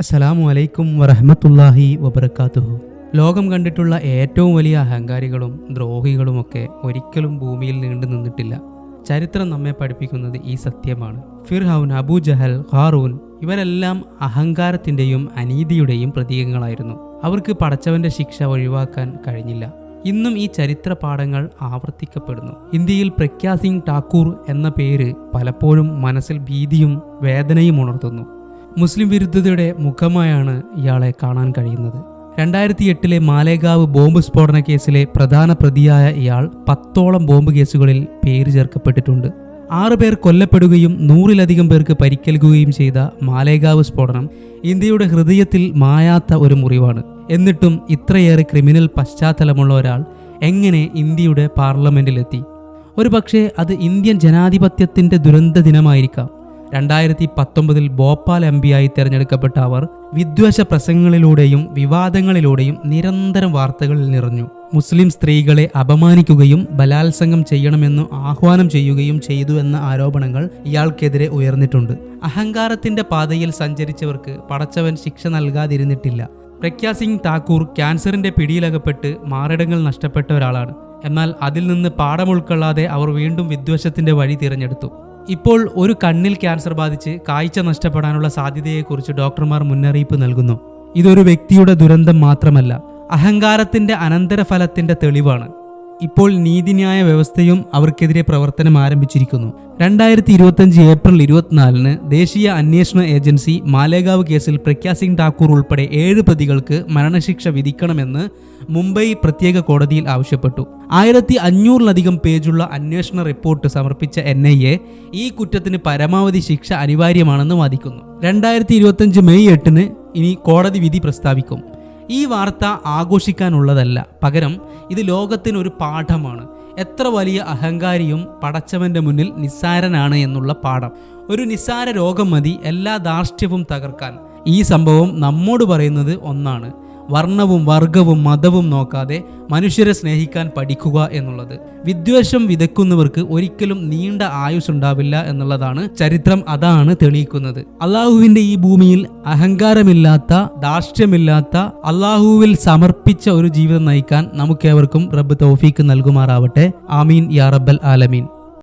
അസ്സലാമു അലൈക്കും വറഹമത്തല്ലാഹി വബർക്കാത്തുഹു ലോകം കണ്ടിട്ടുള്ള ഏറ്റവും വലിയ അഹങ്കാരികളും ദ്രോഹികളുമൊക്കെ ഒരിക്കലും ഭൂമിയിൽ നീണ്ടു നിന്നിട്ടില്ല. ചരിത്രം നമ്മെ പഠിപ്പിക്കുന്നത് ഈ സത്യമാണ്. ഫിർഹൌൻ അബൂ ജഹൽ ഖാറൂൻ ഇവരെല്ലാം അഹങ്കാരത്തിന്റെയും അനീതിയുടെയും പ്രതീകങ്ങളായിരുന്നു. അവർക്ക് പടച്ചവന്റെ ശിക്ഷ ഒഴിവാക്കാൻ കഴിഞ്ഞില്ല. ഇന്നും ഈ ചരിത്ര പാഠങ്ങൾ ആവർത്തിക്കപ്പെടുന്നു. ഇന്ത്യയിൽ പ്രഖ്യാസിംഗ് ഠാക്കൂർ എന്ന പേര് പലപ്പോഴും മനസ്സിൽ ഭീതിയും വേദനയും ഉണർത്തുന്നു. മുസ്ലിം വിരുദ്ധതയുടെ മുഖമായാണ് ഇയാളെ കാണാൻ കഴിയുന്നത്. രണ്ടായിരത്തി എട്ടിലെ മാലേഗാവ് ബോംബ് സ്ഫോടന കേസിലെ പ്രധാന പ്രതിയായ ഇയാൾ പത്തോളം ബോംബ് കേസുകളിൽ പേര് ചേർക്കപ്പെട്ടിട്ടുണ്ട്. ആറ് പേർ കൊല്ലപ്പെടുകയും നൂറിലധികം പേർക്ക് പരിക്കേൽക്കുകയും ചെയ്ത മാലേഗാവ് സ്ഫോടനം ഇന്ത്യയുടെ ഹൃദയത്തിൽ മായാത്ത ഒരു മുറിവാണ്. എന്നിട്ടും ഇത്രയേറെ ക്രിമിനൽ പശ്ചാത്തലമുള്ള ഒരാൾ എങ്ങനെ ഇന്ത്യയുടെ പാർലമെന്റിലെത്തി? ഒരു പക്ഷേ അത് ഇന്ത്യൻ ജനാധിപത്യത്തിന്റെ ദുരന്ത ദിനമായിരിക്കാം. രണ്ടായിരത്തി പത്തൊമ്പതിൽ ഭോപ്പാൽ എം പിയായി തിരഞ്ഞെടുക്കപ്പെട്ട അവർ വിദ്വേഷ പ്രസംഗങ്ങളിലൂടെയും വിവാദങ്ങളിലൂടെയും നിരന്തരം വാർത്തകളിൽ നിറഞ്ഞു. മുസ്ലിം സ്ത്രീകളെ അപമാനിക്കുകയും ബലാത്സംഗം ചെയ്യണമെന്നു ആഹ്വാനം ചെയ്യുകയും ചെയ്തു എന്ന ആരോപണങ്ങൾ ഇയാൾക്കെതിരെ ഉയർന്നിട്ടുണ്ട്. അഹങ്കാരത്തിന്റെ പാതയിൽ സഞ്ചരിച്ചവർക്ക് പടച്ചവൻ ശിക്ഷ നൽകാതിരുന്നിട്ടില്ല. പ്രഖ്യാ സിംഗ് താക്കൂർ ക്യാൻസറിന്റെ പിടിയിലകപ്പെട്ട് മാറിടങ്ങൾ നഷ്ടപ്പെട്ട ഒരാളാണ്. എന്നാൽ അതിൽ നിന്ന് പാഠം ഉൾക്കൊള്ളാതെ അവർ വീണ്ടും വിദ്വേഷത്തിന്റെ വഴി തിരഞ്ഞെടുത്തു. ഇപ്പോൾ ഒരു കണ്ണിൽ ക്യാൻസർ ബാധിച്ച് കാഴ്ച നഷ്ടപ്പെടാനുള്ള സാധ്യതയെക്കുറിച്ച് ഡോക്ടർമാർ മുന്നറിയിപ്പ് നൽകുന്നു. ഇതൊരു വ്യക്തിയുടെ ദുരന്തം മാത്രമല്ല അഹങ്കാരത്തിന്റെ അനന്തരഫലത്തിന്റെ തെളിവാണ്. ഇപ്പോൾ നീതിന്യായ വ്യവസ്ഥയും അവർക്കെതിരെ പ്രവർത്തനം ആരംഭിച്ചിരിക്കുന്നു. രണ്ടായിരത്തി ഇരുപത്തഞ്ച് ഏപ്രിൽ ഇരുപത്തിനാലിന് ദേശീയ അന്വേഷണ ഏജൻസി മാലേഗാവ് കേസിൽ പ്രഖ്യാ സിംഗ് ഠാക്കൂർ ഉൾപ്പെടെ ഏഴ് പ്രതികൾക്ക് മരണശിക്ഷ വിധിക്കണമെന്ന് മുംബൈ പ്രത്യേക കോടതിയിൽ ആവശ്യപ്പെട്ടു. ആയിരത്തി അഞ്ഞൂറിലധികം പേജുള്ള അന്വേഷണ റിപ്പോർട്ട് സമർപ്പിച്ച എൻ ഐ എ ഈ കുറ്റത്തിന് പരമാവധി ശിക്ഷ അനിവാര്യമാണെന്ന് വാദിക്കുന്നു. രണ്ടായിരത്തി ഇരുപത്തഞ്ച് മെയ് എട്ടിന് ഇനി കോടതി വിധി പ്രസ്താവിക്കും. ഈ വാർത്ത ആഘോഷിക്കാനുള്ളതല്ല. പകരം ഇത് ലോകത്തിനൊരു പാഠമാണ്. എത്ര വലിയ അഹങ്കാരിയും പടച്ചവന്റെ മുന്നിൽ നിസ്സാരനാണ് എന്നുള്ള പാഠം. ഒരു നിസ്സാര രോഗം മതി എല്ലാ ധാർഷ്ട്യവും തകർക്കാൻ. ഈ സംഭവം നമ്മോട് പറയുന്നത് ഒന്നാണ്. വർണവും വർഗവും മതവും നോക്കാതെ മനുഷ്യരെ സ്നേഹിക്കാൻ പഠിക്കുക എന്നുള്ളത്. വിദ്വേഷം വിതയ്ക്കുന്നവർക്ക് ഒരിക്കലും നീണ്ട ആയുസ് ഉണ്ടാവില്ല എന്നുള്ളതാണ് ചരിത്രം അതാണ് തെളിയിക്കുന്നത്. അള്ളാഹുവിന്റെ ഈ ഭൂമിയിൽ അഹങ്കാരമില്ലാത്ത ധാർഷ്ട്യമില്ലാത്ത അള്ളാഹുവിൽ സമർപ്പിച്ച ഒരു ജീവിതം നയിക്കാൻ നമുക്കേവർക്കും റബ്ബ് തൗഫീക്ക് നൽകുമാറാവട്ടെ. ആമീൻ. യാ റബ്ബൽ ആലമീൻ.